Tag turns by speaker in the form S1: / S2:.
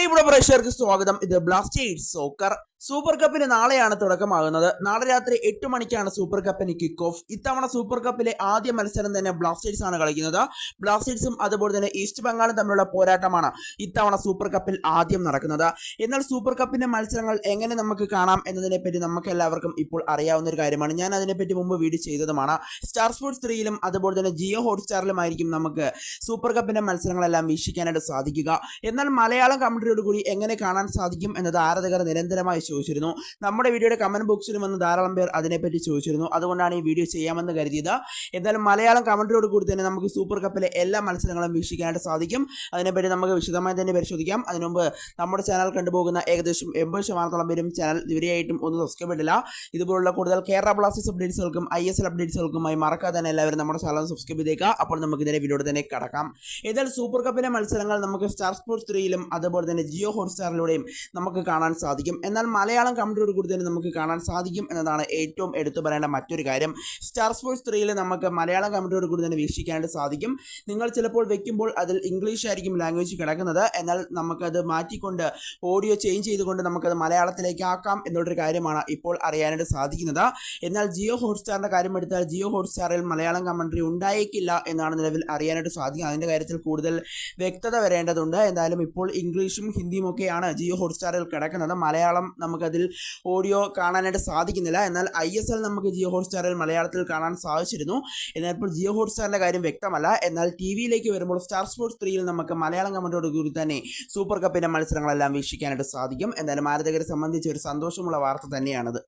S1: പ്രിയപ്പെട്ട പ്രേക്ഷകർക്ക് സ്വാഗതം. ഇത് ബ്ലാസ്റ്റേഴ്സ് സോക്കർ. സൂപ്പർ കപ്പിന് നാളെയാണ് തുടക്കമാകുന്നത്. നാളെ രാത്രി എട്ട് മണിക്കാണ് സൂപ്പർ കപ്പിന് കിക്ക് ഓഫ് ഇത്തവണ സൂപ്പർ കപ്പിലെ ആദ്യ മത്സരം തന്നെ ബ്ലാസ്റ്റേഴ്സ് ആണ് കളിക്കുന്നത്. ബ്ലാസ്റ്റേഴ്സും അതുപോലെ തന്നെ ഈസ്റ്റ് ബംഗാളും തമ്മിലുള്ള പോരാട്ടമാണ് ഇത്തവണ സൂപ്പർ കപ്പിൽ ആദ്യം നടക്കുന്നത്. എന്നാൽ സൂപ്പർ കപ്പിന്റെ മത്സരങ്ങൾ എങ്ങനെ നമുക്ക് കാണാം എന്നതിനെ പറ്റി നമുക്ക് എല്ലാവർക്കും ഇപ്പോൾ അറിയാവുന്ന ഒരു കാര്യമാണ്. ഞാൻ അതിനെപ്പറ്റി മുമ്പ് വീഡിയോ ചെയ്തതുമാണ്. സ്റ്റാർ സ്പോർട്സ് ത്രീയിലും അതുപോലെ തന്നെ ജിയോ ഹോട്ട്സ്റ്റാറിലുമായിരിക്കും നമുക്ക് സൂപ്പർ കപ്പിന്റെ മത്സരങ്ങളെല്ലാം വീക്ഷിക്കാനായിട്ട് സാധിക്കുക. എന്നാൽ മലയാളം കമന്ററിയോട് കൂടി എങ്ങനെ കാണാൻ സാധിക്കും എന്നത് ആരാധകർ നിരന്തരമായി ചോദിച്ചിരുന്നു. നമ്മുടെ വീഡിയോയുടെ കമന്റ് ബോക്സിലും വന്ന് ധാരാളം പേർ അതിനെപ്പറ്റി ചോദിച്ചിരുന്നു. അതുകൊണ്ടാണ് ഈ വീഡിയോ ചെയ്യാമെന്ന് കരുതിയത്. എന്തായാലും മലയാളം കമന്ററിയോട് കൂടി തന്നെ നമുക്ക് സൂപ്പർ കപ്പിലെ എല്ലാ മത്സരങ്ങളും വീക്ഷിക്കാനായിട്ട് സാധിക്കും. അതിനെപ്പറ്റി നമുക്ക് വിശദമായി തന്നെ പരിശോധിക്കാം. അതിനു മുമ്പ് നമ്മുടെ ചാനൽ കണ്ടുപോകുന്ന ഏകദേശം എൺപത് ശതമാനത്തോളം പേരും ചാനൽ ഇതുവരെയായിട്ടും ഒന്നും സബ്സ്ക്രൈബ് ഇടില്ല ഇതുപോലുള്ള കൂടുതൽ കേരള ബ്ലാസ്റ്റേഴ്സ് അപ്ഡേറ്റ്സുകൾക്കും ഐ എസ് എൽ അപ്ഡേറ്റ്സുകൾക്കുമായി മറക്കാതെ തന്നെ എല്ലാവരും നമ്മുടെ ചാനൽ സബ്സ്ക്രൈബ് ചെയ്തേക്കുക അപ്പോൾ നമുക്ക് ഇതിനെ വീഡിയോ തന്നെ കടക്കാം. എന്നാൽ സൂപ്പർ കപ്പിലെ മത്സരങ്ങൾ നമുക്ക് സ്റ്റാർ സ്പോർട്സ് ത്രീയിലും അതുപോലെ തന്നെ ജിയോ ഹോട്ട്സ്റ്റാറിലൂടെയും നമുക്ക് കാണാൻ സാധിക്കും. എന്നാൽ മലയാളം കമന്ററിയോട് കൂടി തന്നെ നമുക്ക് കാണാൻ സാധിക്കും എന്നതാണ് ഏറ്റവും എടുത്തു പറയേണ്ട മറ്റൊരു കാര്യം. സ്റ്റാർ സ്പോർട്സ് ത്രീയിൽ നമുക്ക് മലയാളം കമന്ററിയോട് കൂടി തന്നെ വീക്ഷിക്കാനായിട്ട് സാധിക്കും. നിങ്ങൾ ചിലപ്പോൾ വെക്കുമ്പോൾ അതിൽ ഇംഗ്ലീഷ് ആയിരിക്കും ലാംഗ്വേജ് കിടക്കുന്നത്. എന്നാൽ നമുക്കത് മാറ്റിക്കൊണ്ട് ഓഡിയോ ചേഞ്ച് ചെയ്തുകൊണ്ട് നമുക്കത് മലയാളത്തിലേക്ക് ആക്കാം എന്നുള്ളൊരു കാര്യമാണ് ഇപ്പോൾ അറിയാനായിട്ട് സാധിക്കുന്നത്. എന്നാൽ ജിയോ ഹോട്ട്സ്റ്റാറിന്റെ കാര്യം എടുത്താൽ ജിയോ ഹോട്ട്സ്റ്റാറിൽ മലയാളം കമന്ററി ഉണ്ടായേക്കില്ല എന്നാണ് നിലവിൽ അറിയാനായിട്ട് സാധിക്കും അതിന്റെ കാര്യത്തിൽ കൂടുതൽ വ്യക്തത വരേണ്ടതുണ്ട്. എന്തായാലും ഇപ്പോൾ ഇംഗ്ലീഷും ഹിന്ദിയും ഒക്കെയാണ് ജിയോ ഹോട്ട്സ്റ്റാറിൽ കിടക്കുന്നത്. മലയാളം നമുക്കതിൽ ഓഡിയോ കാണാനായിട്ട് സാധിക്കുന്നില്ല. എന്നാൽ ഐ എസ് എൽ നമുക്ക് ജിയോ ഹോട്ട്സ്റ്റാറിൽ മലയാളത്തിൽ കാണാൻ സാധിച്ചിരുന്നു. എന്നാൽ ഇപ്പോൾ ജിയോ ഹോട്ട്സ്റ്റാറിന്റെ കാര്യം വ്യക്തമല്ല. എന്നാൽ ടി വിയിലേക്ക് വരുമ്പോൾ സ്റ്റാർ സ്പോർട്സ് ത്രീയിൽ നമുക്ക് മലയാളം കമ്മിറ്റിയോട് കൂടി തന്നെ സൂപ്പർ കപ്പിന്റെ മത്സരങ്ങളെല്ലാം വീക്ഷിക്കാനായിട്ട് സാധിക്കും. എന്നാലും ആരാധകരെ സംബന്ധിച്ച് ഒരു സന്തോഷമുള്ള വാർത്ത തന്നെയാണത്.